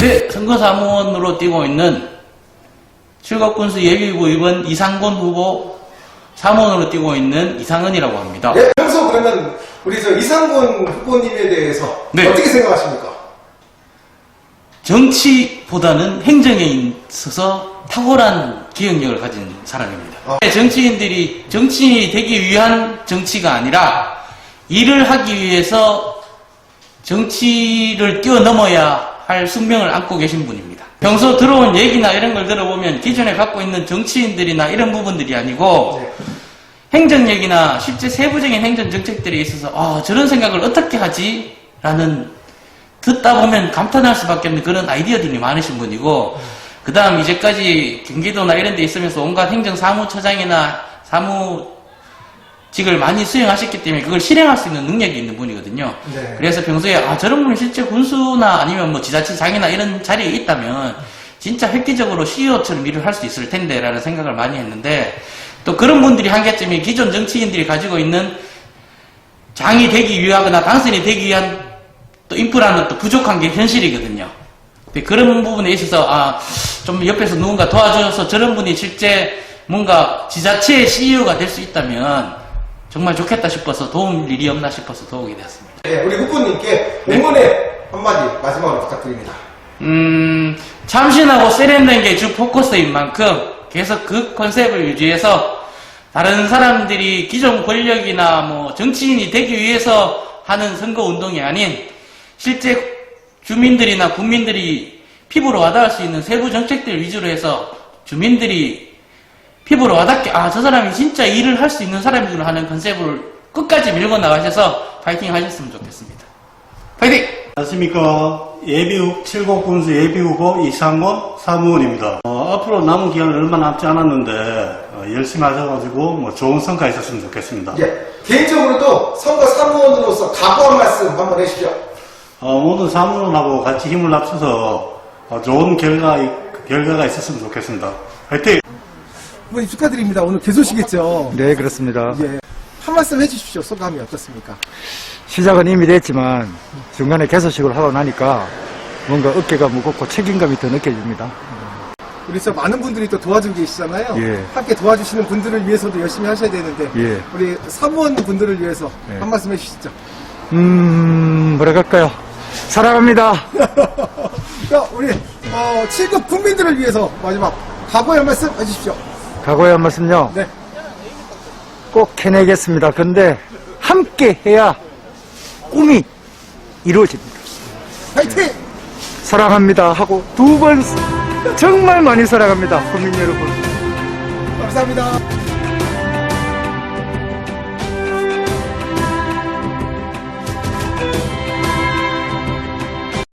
네, 선거사무원으로 뛰고 있는 출국군수 예비부 2번 이상곤 후보 사무원으로 뛰고 있는 이상은이라고 합니다. 네, 평소 그러면 우리 저 이상곤 후보님에 대해서 네. 어떻게 생각하십니까? 정치보다는 행정에 있어서 탁월한 기억력을 가진 사람입니다. 아. 정치인들이 정치인이 되기 위한 정치가 아니라 일을 하기 위해서 정치를 뛰어넘어야 할 숙명을 안고 계신 분입니다. 평소 들어온 얘기나 이런 걸 들어보면 기존에 갖고 있는 정치인들이나 이런 부분들이 아니고 네. 행정 얘기나 실제 세부적인 행정 정책들에 있어서 아, 저런 생각을 어떻게 하지? 라는 듣다 보면 감탄할 수밖에 없는 그런 아이디어들이 많으신 분이고 그 다음 이제까지 경기도나 이런 데 있으면서 온갖 행정사무처장이나 사무 직을 많이 수행하셨기 때문에 그걸 실행할 수 있는 능력이 있는 분이거든요. 네. 그래서 평소에 아 저런 분이 실제 군수나 아니면 뭐 지자체장이나 이런 자리에 있다면 진짜 획기적으로 CEO처럼 일을 할 수 있을 텐데 라는 생각을 많이 했는데 또 그런 분들이 한계점이 기존 정치인들이 가지고 있는 장이 되기 위하거나 당선이 되기 위한 또 인프라는 또 부족한 게 현실이거든요. 그런 부분에 있어서 아 좀 옆에서 누군가 도와줘서 저런 분이 실제 뭔가 지자체의 CEO가 될 수 있다면 정말 좋겠다 싶어서 도움 일이 없나 싶어서 도우게 되었습니다. 네, 우리 네. 응원의 한마디 마지막으로 부탁드립니다. 음, 참신하고 세련된 게 주 포커스인 만큼 계속 그 컨셉을 유지해서 다른 사람들이 기존 권력이나 뭐 정치인이 되기 위해서 하는 선거 운동이 아닌 실제 주민들이나 국민들이 피부로 와닿을 수 있는 세부 정책들 위주로 해서 주민들이 피부로 와닿게 아 저 사람이 진짜 일을 할 수 있는 사람이구나 하는 컨셉을 끝까지 밀고 나가셔서 파이팅 하셨으면 좋겠습니다. 파이팅! 안녕하십니까. 예비후, 70 군수 예비후보 이상곤 사무원입니다. 어, 앞으로 남은 기간 얼마 남지 않았는데, 어, 열심히 하셔가지고, 뭐, 좋은 성과 있었으면 좋겠습니다. 예, 개인적으로도 선거 사무원으로서 각오한 말씀 한번 해주시죠. 어, 모든 사무원하고 같이 힘을 합쳐서, 어, 좋은 결과, 결과가 있었으면 좋겠습니다. 화이팅! 후보님 축하드립니다. 오늘 개소시겠죠? 네, 그렇습니다. 예. 한 말씀 해주십시오. 소감이 어떻습니까? 시작은 이미 됐지만 중간에 개소식을 하고 나니까 뭔가 어깨가 무겁고 책임감이 더 느껴집니다. 우리 저 많은 분들이 또 도와주고 계시잖아요. 예. 함께 도와주시는 분들을 위해서도 열심히 하셔야 되는데 예. 우리 사무원 분들을 위해서 예. 한 말씀 해주시죠. 음, 뭐라 할까요? 사랑합니다. 자, 우리 어, 7급 국민들을 위해서 마지막 각오의 한 말씀 해주십시오. 각오의 한 말씀요. 네. 꼭 해내겠습니다. 근데 함께 해야 꿈이 이루어집니다. 화이팅! 사랑합니다. 하고 두 번 정말 많이 사랑합니다. 국민 여러분. 감사합니다.